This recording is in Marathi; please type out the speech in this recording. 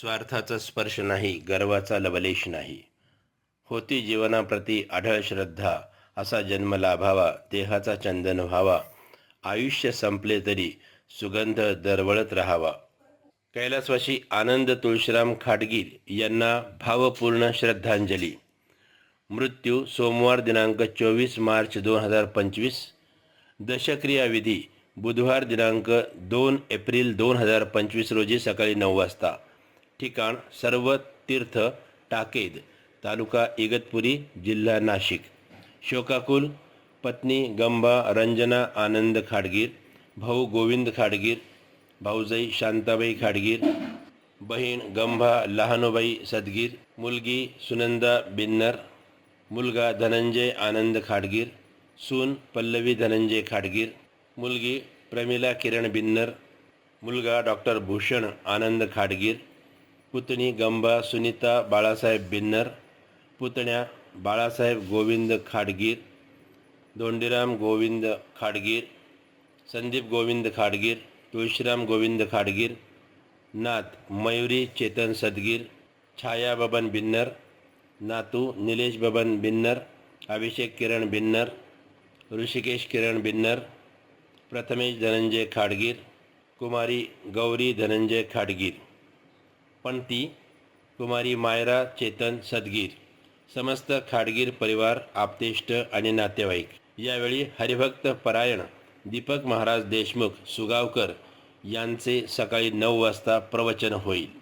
स्वार्थाचा स्पर्श नाही गर्वाचा लवलेश नाही. होती जीवनाप्रती आढळ श्रद्धा असा जन्म लाभावा देहाचा चंदन व्हावा आयुष्य संपले तरी सुगंध दरवळत राहावा. कैलासवाशी आनंद तुळशीराम खाडगीर यांना भावपूर्ण श्रद्धांजली. मृत्यू सोमवार दिनांक चोवीस मार्च दोन हजार पंचवीस. दशक्रियाविधी बुधवार दिनांक दोन एप्रिल दोन हजार पंचवीस रोजी सकाळी नऊ वाजता. ठिकाण सर्व तीर्थ टाकेद तालुका इगतपुरी जिल्हा नाशिक. शोकाकुल पत्नी गंबा रंजना आनंद खाडगीर भाऊ गोविंद खाडगीर भाऊजाई शांताबाई खाडगीर बहीण गंभा लहानोबाई सदगीर मुलगी सुनंदा बिन्नर मुलगा धनंजय आनंद खाडगीर सून पल्लवी धनंजय खाडगीर मुलगी प्रमिला किरण बिन्नर मुलगा डॉक्टर भूषण आनंद खाडगीर पुतणी गंबा सुनीता बाळासाहेब बिन्नर पुतण्या बाळासाहेब गोविंद खाडगीर दोंडीराम गोविंद खाडगीर संदीप गोविंद खाडगीर तुळशीराम गोविंद खाडगीर नात मयुरी चेतन सदगीर छाया बबन बिन्नर नातू निलेश बबन बिन्नर अभिषेक किरण बिन्नर ऋषिकेश किरण बिन्नर प्रथमेश धनंजय खाडगीर कुमारी गौरी धनंजय खाडगीर। पण ती कुमारी मायरा चेतन सदगीर समस्त खाडगीर परिवार आपतेष्ट आणि नातेवाईक. यावेळी हरिभक्त परायण दीपक महाराज देशमुख सुगावकर यांचे सकाळी नऊ वाजता प्रवचन होईल.